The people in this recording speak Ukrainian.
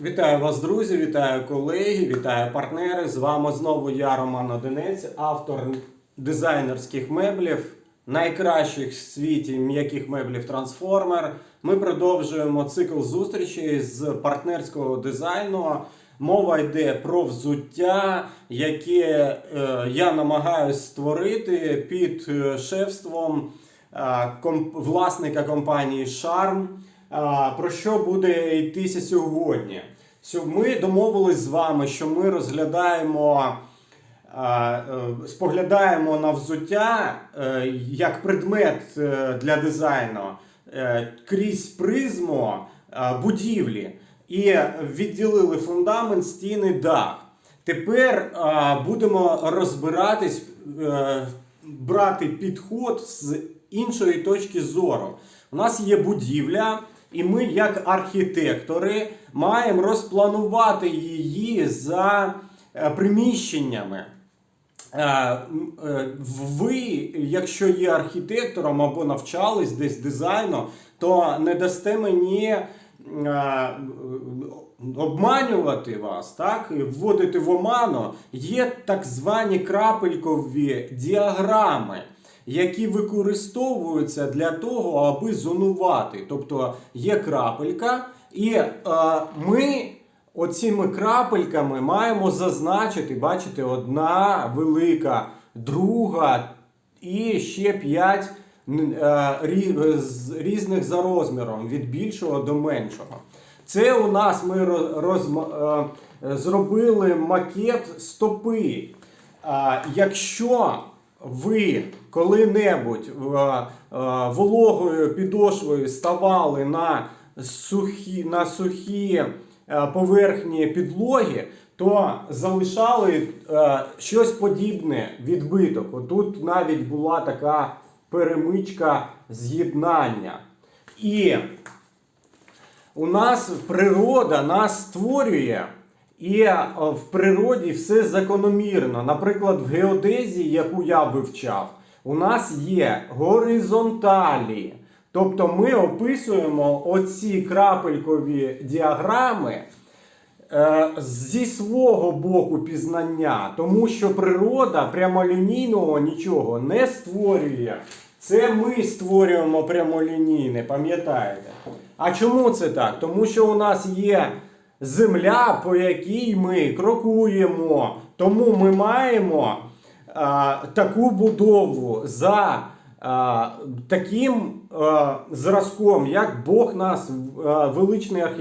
Вітаю вас, друзі, вітаю колеги, вітаю партнери. З вами знову я, Роман Одинець, автор дизайнерських меблів, найкращих в світі м'яких меблів Трансформер. Ми продовжуємо цикл зустрічей з партнерського дизайну. Мова йде про взуття, яке е, я намагаюся створити під е, шефством е, власника компанії Charm. Про що буде йтися сьогодні? Сьо- Ми домовились з вами, що ми розглядаємо, е, споглядаємо на взуття е, як предмет е, для дизайну крізь призму будівлі і відділили фундамент, стіни, дах. Тепер будемо розбиратись, брати підход з іншої точки зору. У нас є будівля, і ми, як архітектори, маємо розпланувати її за е, приміщеннями. Е, е, Ви, якщо є архітектором або навчались десь дизайну, то не дасте мені обманювати вас, так? вводити в оману. Є так звані крапелькові діаграми, які використовуються для того, аби зонувати. Тобто є крапелька, і е, ми оціми крапельками маємо зазначити, бачите, одна велика, друга і ще п'ять е, з- різних за розміром, від більшого до меншого. Це у нас ми ро- розма- е, зробили макет стопи. А, Якщо ви коли-небудь е, е, вологою підошвою ставали на сухі, на сухі е, поверхні підлоги, то залишали щось подібне відбиток. Отут навіть була така перемичка з'єднання. І у нас природа нас створює, і е, в природі все закономірно. Наприклад, в геодезії, яку я вивчав, у нас є горизонталі. Тобто ми описуємо оці крапелькові діаграми е, зі свого боку пізнання, тому що природа прямолінійного нічого не створює. Це ми створюємо прямолінійне, пам'ятаєте? А чому це так? Тому що у нас є земля, по якій ми крокуємо. Тому ми маємо а, таку будову за а, таким а, зразком, як Бог нас, а, величний архітектор.